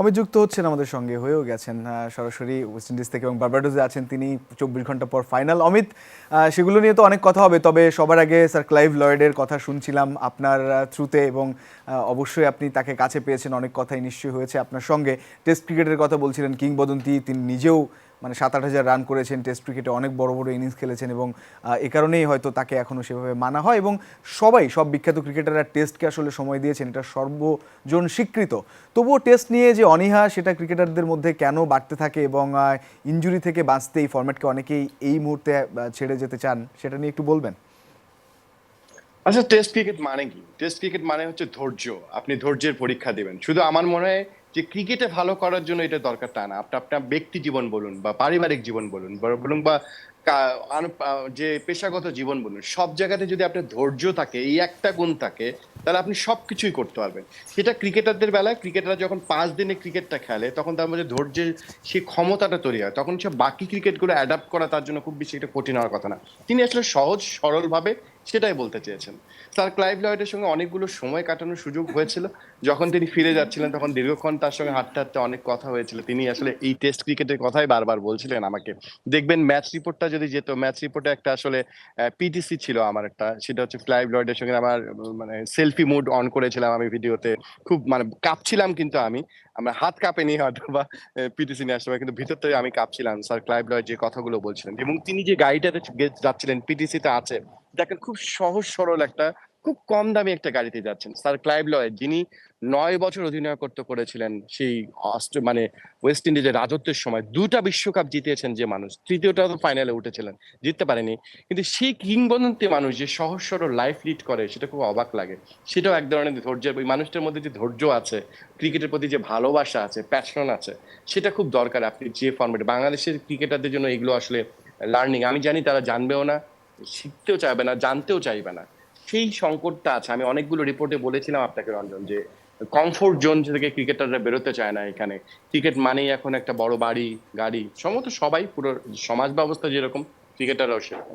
অমিত যুক্ত হচ্ছেন আমাদের সঙ্গে, হয়েও গেছেন সরাসরি ওয়েস্ট ইন্ডিজ থেকে এবং বার্বাডোজে আছেন তিনি। চব্বিশ ঘণ্টা পর ফাইনাল অমিত সেগুলো নিয়ে তো অনেক কথা হবে, তবে সবার আগে স্যার ক্লাইভ লয়েডের কথা শুনছিলাম আপনার থ্রুতে এবং অবশ্যই আপনি তাকে কাছে পেয়েছেন, অনেক কথাই নিশ্চয়ই হয়েছে আপনার সঙ্গে। টেস্ট ক্রিকেটের কথা বলছিলেন কিংবদন্তি, তিনি নিজেও মানে সাত আট হাজার রান করেছেন টেস্ট ক্রিকেটে অনেক বড় বড় ইনিংস খেলেছেন এবং এ কারণেই হয়তো তাকে এখনও সেভাবে মানা হয় এবং সবাই, সব বিখ্যাত ক্রিকেটাররা টেস্টকে আসলে সময় দিয়েছেন, এটা সর্বজন স্বীকৃত। তবুও টেস্ট নিয়ে যে অনীহা, সেটা ক্রিকেটারদের মধ্যে কেন বাড়তে থাকে এবং ইনজুরি থেকে বাঁচতে এই ফরম্যাটকে অনেকেই এই মুহূর্তে ছেড়ে যেতে চান, সেটা নিয়ে একটু বলবেন? আচ্ছা টেস্ট ক্রিকেট মানে কি? টেস্ট ক্রিকেট মানে হচ্ছে ধৈর্য। আপনি ধৈর্যের পরীক্ষা দেবেন। শুধু আমার মনে হয় যে ক্রিকেটে ভালো করার জন্য এটা দরকার তা না। আপনি আপনার ব্যক্তি জীবন বলুন বা পারিবারিক জীবন বলুন বলুন বা যে পেশাগত জীবন বলুন, সব জায়গাতে যদি আপনার ধৈর্য থাকে, এই একটা গুণ থাকে, তাহলে আপনি সব কিছুই করতে পারবেন। সেটা ক্রিকেটারদের বেলায়, ক্রিকেটাররা যখন পাঁচ দিনে ক্রিকেটটা খেলে, তখন তার মধ্যে ধৈর্যের সেই ক্ষমতাটা তৈরি হয়। তখন সে বাকি ক্রিকেটগুলো অ্যাডাপ্ট করা তার জন্য খুব বেশি একটা কঠিন হওয়ার কথা না। তিনি আসলে সহজ, সরলভাবে সেটাই বলতে চেয়েছেন। স্যার ক্লাইভ লয়েডের সঙ্গে অনেকগুলো সময় কাটানোর সুযোগ হয়েছিল। যখন তিনি ফিরে যাচ্ছিলেন, তখন দীর্ঘক্ষণ তার সঙ্গে হাঁটতে হাঁটতে অনেক কথা হয়েছিল। তিনি আসলে এই টেস্ট ক্রিকেটের কথাই বারবার বলছিলেন আমাকে। দেখবেন ম্যাচ রিপোর্টটা যদি যেত, ম্যাচ রিপোর্টে একটা আসলে পিটিসি ছিল আমার একটা, সেটা হচ্ছে ক্লাইভ লয়েডের সঙ্গে আমার মানে সেলফি মুড অন করেছিলাম আমি ভিডিওতে। খুব মানে কাঁপছিলাম কিন্তু আমি। আমরা হাত কাঁপেনি হয়তো বা পিটিসি নেওয়ার সময় কিন্তু ভিতর থেকে আমি কাঁপছিলাম। স্যার ক্লাইভ লয়েড যে কথাগুলো বলছিলেন, এবং তিনি যে গাড়িটাতে যাচ্ছিলেন, পিটিসিতে আছে দেখেন খুব সহজ, সরল একটা, খুব কম দামি একটা গাড়িতে যাচ্ছেন। স্যার ক্লাইভ লয়েড, যিনি নয় বছর অধিনায়কত্ব করেছিলেন সেই মানে ওয়েস্ট ইন্ডিজের রাজত্বের সময় দুটা বিশ্বকাপ জিতিয়েছেন যে মানুষ, তৃতীয়টা তো ফাইনালে উঠেছিলেন, জিততে পারেনি। কিন্তু সেই কিংবদন্তি মানুষ যে সহজ, সরল লাইফ লিড করে, সেটা খুব অবাক লাগে। সেটাও এক ধরনের ধৈর্যের ওই মানুষটার মধ্যে যে ধৈর্য আছে, ক্রিকেটের প্রতি যে ভালোবাসা আছে প্যাশন আছে, সেটা খুব দরকার আপনি যে ফর্মেটে বাংলাদেশের ক্রিকেটারদের জন্য এগুলো আসলে লার্নিং আমি জানি তারা জানবেও না শিখতেও চাইবে না, জানতেও চাইবে না। সেই সংকটটা আছে। আমি অনেকগুলো রিপোর্টে বলেছিলাম আপনাকে, রঞ্জন, যে কমফোর্ট জোন থেকে ক্রিকেটাররা বেরোতে চায় না এখানে। ক্রিকেট মানেই এখন একটা বড় বাড়ি, গাড়ি। সম্ভবত সবাই পুরো সমাজ ব্যবস্থা যেরকম ক্রিকেটাররাও সেরকম।